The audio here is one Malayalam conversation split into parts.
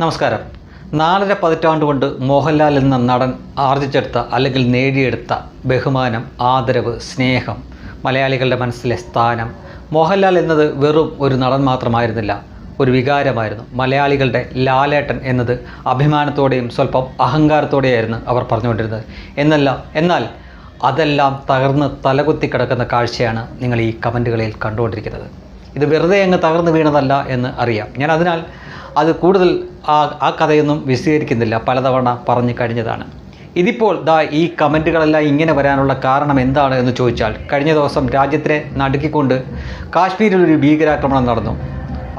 നമസ്കാരം. നാലര പതിറ്റാണ്ട് കൊണ്ട് മോഹൻലാൽ എന്ന നടൻ ആർജിച്ചെടുത്ത അല്ലെങ്കിൽ നേടിയെടുത്ത ബഹുമാനം ആദരവ് സ്നേഹം മലയാളികളുടെ മനസ്സിലെ സ്ഥാനം മോഹൻലാൽ എന്നത് വെറും ഒരു നടൻ മാത്രമായിരുന്നില്ല ഒരു വികാരമായിരുന്നു. മലയാളികളുടെ ലാലേട്ടൻ എന്നത് അഭിമാനത്തോടെയും സ്വല്പം അഹങ്കാരത്തോടെയായിരുന്നു അവർ പറഞ്ഞുകൊണ്ടിരുന്നത്. എന്നല്ല എന്നാൽ അതെല്ലാം തകർന്ന് തലകുത്തി കിടക്കുന്ന കാഴ്ചയാണ് നിങ്ങൾ ഈ കമന്റുകളിൽ കണ്ടുകൊണ്ടിരിക്കുന്നത്. ഇത് വെറുതെ അങ്ങ് തകർന്നു വീണതല്ല എന്ന് അറിയാം. ഞാൻ അതിനാൽ അത് കൂടുതൽ ആ ആ കഥയൊന്നും വിശദീകരിക്കുന്നില്ല. പലതവണ പറഞ്ഞു കഴിഞ്ഞതാണ്. ഇതിപ്പോൾ ദാ ഈ കമന്റുകളെല്ലാം ഇങ്ങനെ വരാനുള്ള കാരണം എന്താണ് എന്ന് ചോദിച്ചാൽ കഴിഞ്ഞ ദിവസം രാജ്യത്തിനെ നടുക്കിക്കൊണ്ട് കാശ്മീരിൽ ഒരു ഭീകരാക്രമണം നടന്നു.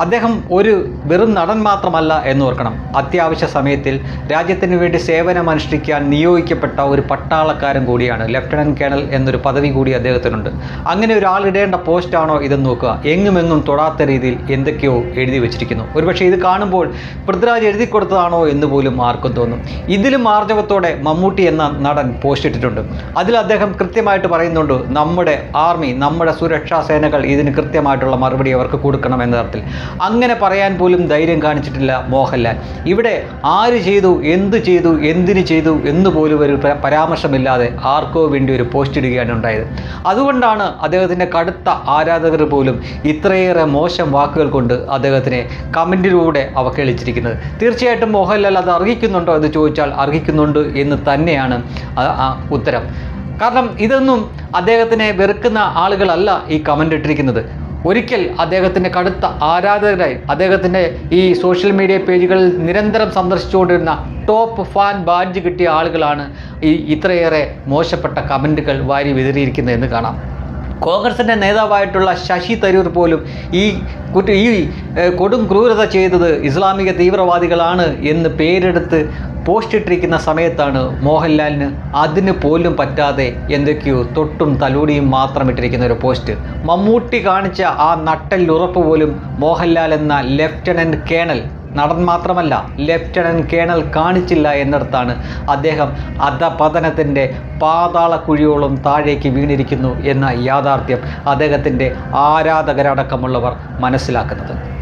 അദ്ദേഹം ഒരു വെറും നടൻ മാത്രമല്ല എന്ന് ഓർക്കണം. അത്യാവശ്യ സമയത്തിൽ രാജ്യത്തിന് വേണ്ടി സേവനമനുഷ്ഠിക്കാൻ നിയോഗിക്കപ്പെട്ട ഒരു പട്ടാളക്കാരൻ കൂടിയാണ് ലഫ്റ്റനന്റ് കേണൽ എന്നൊരു പദവി കൂടി അദ്ദേഹത്തിനുണ്ട്. അങ്ങനെ ഒരാളിടേണ്ട പോസ്റ്റാണോ ഇതെന്ന് നോക്കുക. എങ്ങുമെങ്ങും തൊടാത്ത രീതിയിൽ എന്തൊക്കെയോ എഴുതി വെച്ചിരിക്കുന്നു. ഒരുപക്ഷെ ഇത് കാണുമ്പോൾ പൃഥ്വിരാജ് എഴുതി കൊടുത്തതാണോ എന്ന് പോലും ആർക്കും തോന്നും. ഇതിലും ആർജവത്തോടെ മമ്മൂട്ടി എന്ന നടൻ പോസ്റ്റ് ഇട്ടിട്ടുണ്ട്. അതിൽ അദ്ദേഹം കൃത്യമായിട്ട് പറയുന്നുണ്ട് നമ്മുടെ ആർമി നമ്മുടെ സുരക്ഷാ സേനകൾ ഇതിന് കൃത്യമായിട്ടുള്ള മറുപടി അവർക്ക് കൊടുക്കണം എന്ന തരത്തിൽ അങ്ങനെ പറയാൻ പോലും ധൈര്യം കാണിച്ചിട്ടില്ല മോഹൻലാൽ. ഇവിടെ ആര് ചെയ്തു എന്ത് ചെയ്തു എന്തിന് ചെയ്തു എന്ന് പോലും ഒരു പരാമർശമില്ലാതെ ആർക്കോ വേണ്ടി ഒരു പോസ്റ്റ് ഇടുകയാണ് ഉണ്ടായത്. അതുകൊണ്ടാണ് അദ്ദേഹത്തിന്റെ കടുത്ത ആരാധകർ പോലും ഇത്രയേറെ മോശം വാക്കുകൾ കൊണ്ട് അദ്ദേഹത്തിനെ കമന്റിലൂടെ അവഹേളിച്ചിരിക്കുന്നത്. തീർച്ചയായിട്ടും മോഹൻലാൽ അത് അർഹിക്കുന്നുണ്ടോ എന്ന് ചോദിച്ചാൽ അർഹിക്കുന്നുണ്ട് എന്ന് തന്നെയാണ് ഉത്തരം. കാരണം ഇതൊന്നും അദ്ദേഹത്തിനെ വെറുക്കുന്ന ആളുകളല്ല ഈ കമന്റ് ഇട്ടിരിക്കുന്നത്. ഒരിക്കൽ അദ്ദേഹത്തിന്റെ കടുത്ത ആരാധകരായി അദ്ദേഹത്തിന്റെ ഈ സോഷ്യൽ മീഡിയ പേജുകളിൽ നിരന്തരം സന്ദർശിച്ചുകൊണ്ടിരുന്ന ടോപ്പ് ഫാൻ ബാഡ്ജ് കിട്ടിയ ആളുകളാണ് ഈ ഇത്രയേറെ മോശപ്പെട്ട കമന്റുകൾ വാരി വിതറിയിരിക്കുന്നത് എന്ന് കാണാം. കോൺഗ്രസിന്റെ നേതാവായിട്ടുള്ള ശശി തരൂർ പോലും ഈ കുറ്റ ഈ കൊടും ക്രൂരത ചെയ്തത് ഇസ്ലാമിക തീവ്രവാദികളാണ് എന്ന് പേരെടുത്ത് പോസ്റ്റ് ഇട്ടിരിക്കുന്ന സമയത്താണ് മോഹൻലാലിന് അതിന് പോലും പറ്റാതെ എന്തൊക്കെയോ തൊട്ടും തലോടിയും മാത്രം ഇട്ടിരിക്കുന്ന ഒരു പോസ്റ്റ്. മമ്മൂട്ടി കാണിച്ച ആ നട്ടൽ ഉറപ്പ് പോലും മോഹൻലാൽ എന്ന ലെഫ്റ്റനന്റ് കേണൽ നടൻ മാത്രമല്ല ലെഫ്റ്റനന്റ് കേണൽ കാണിച്ചില്ല എന്നിടത്താണ് അദ്ദേഹം അധപതനത്തിന്റെ പാതാള കുഴിയോളം താഴേക്ക് വീണിരിക്കുന്നു എന്ന യാഥാർത്ഥ്യം അദ്ദേഹത്തിന്റെ ആരാധകരടക്കമുള്ളവർ മനസ്സിലാക്കുന്നത്.